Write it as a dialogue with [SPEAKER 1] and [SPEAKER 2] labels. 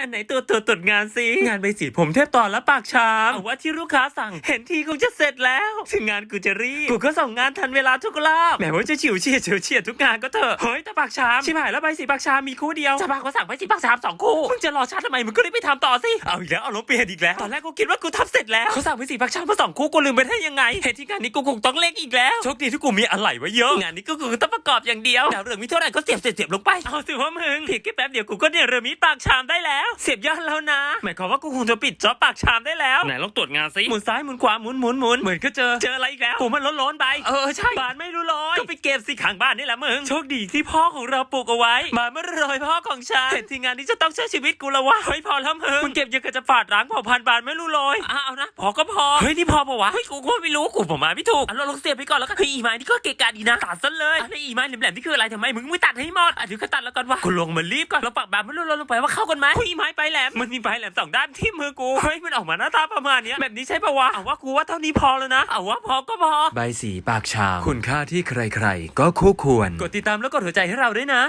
[SPEAKER 1] อันไหนตัวตัวตรวจงานสิงานใบสีผมเทพตอนและปากชามเอาว่าที่ลูกค้าสั่งเห็นทีคงจะเสร็จแล้วถึงงานกูจะรีบกูก็ส่งงานทันเวลาทุกรอบแม้ว่าจะฉิวเฉียดเฉียวเฉียดทุกงานก็เถอะเฮ้ยแต่ปากชามชิบหายแล้วใบสีปากชามมีคู่เดียวจะปากก็สั่งใบสีปากชามสองคู่มึงจะรอชาติทำไมมึงก็รีบไปทำต่อสิเอาอีกแล้วเอาลบเปลี่ยนอีกแล้วตอนแรกกูคิดว่ากูทำเสร็จแล้วเขาสั่งใบสีปากชามมาสองคู่กูลืมไปได้ยังไงเห็นที่งานนี้กูคงต้องเล่นอีกแล้วโชคดีที่กูมีอะไรไว้เยอะงานนี้ก็กูต้องประกอบอย่างเดียวดาวเรืองมีเท่าไหร่ก็เสียบเสียบเสียบลงไปเอาสิว่ามึงเพียงแค่แป๊บเดียวกูก็เนี่ยเรือมีปากชามได้แล้วเสียบยอดแล้วนะ หมายความว่ากูคงจะปิดจ็อบปากชามได้แล้วไหนลองตรวจงานสิหมุนซ้ายหมุนขวาหมุนหมุนหมุนเหมือนก็เจอเจออะไรอีกแล้วกูมันล้นล้นๆไปเออใช่บานไม่รู้ลอยก็ ไปเก็บสิขังบ้านนี่แหละมึง โชคดีที่พ่อของเราปลูกเอาไว้บานไม่รู้ลอยพ่อของฉันเห็นทีงานนี้จะต้องช่วยชีวิตกูแล้ววะเฮ้ยพอแล้วมึงมึงเก็บยังกับจะฝาดร้างเผ่าพันธุ์บานไม่รู้ลอยอะเอานะพอก็พอเฮ้ยนี่พอปะวะเฮ้ยกูก็ไม่รู้กูผมมาไม่ถูกอะเราลองเสียบไปก่อนแล้วกันเฮ้ยอีไม้นี่ก็เกะกะดีนะตัดซะเลยอะแล้วอีไม้แหลมๆนี่คืออะไรทำไมมึงไม่ตัดให้หมดอะเดี๋ยวก็ตัดแล้วกันวะกูลงมารีบก่อนเราปักแบบไม่รู้ลงไปว่าเข้ากันไหมเฮ้ยอีไม้ไปแหลมมันมีปลายแหลมสองด้านที่มือกูเฮ้ยมันออกมาหน้าตาประมาณเนี้ยแบบนี้ใช่ปะวะเอาว่ากูว่าเท่านี้พอแล้วนะเอาว่าพอก็พอใบสีปากชามคุณค่าที่ใครใครก็คู่ควร กดติดตามแล้วกดหัวใจให้เราด้วยนะ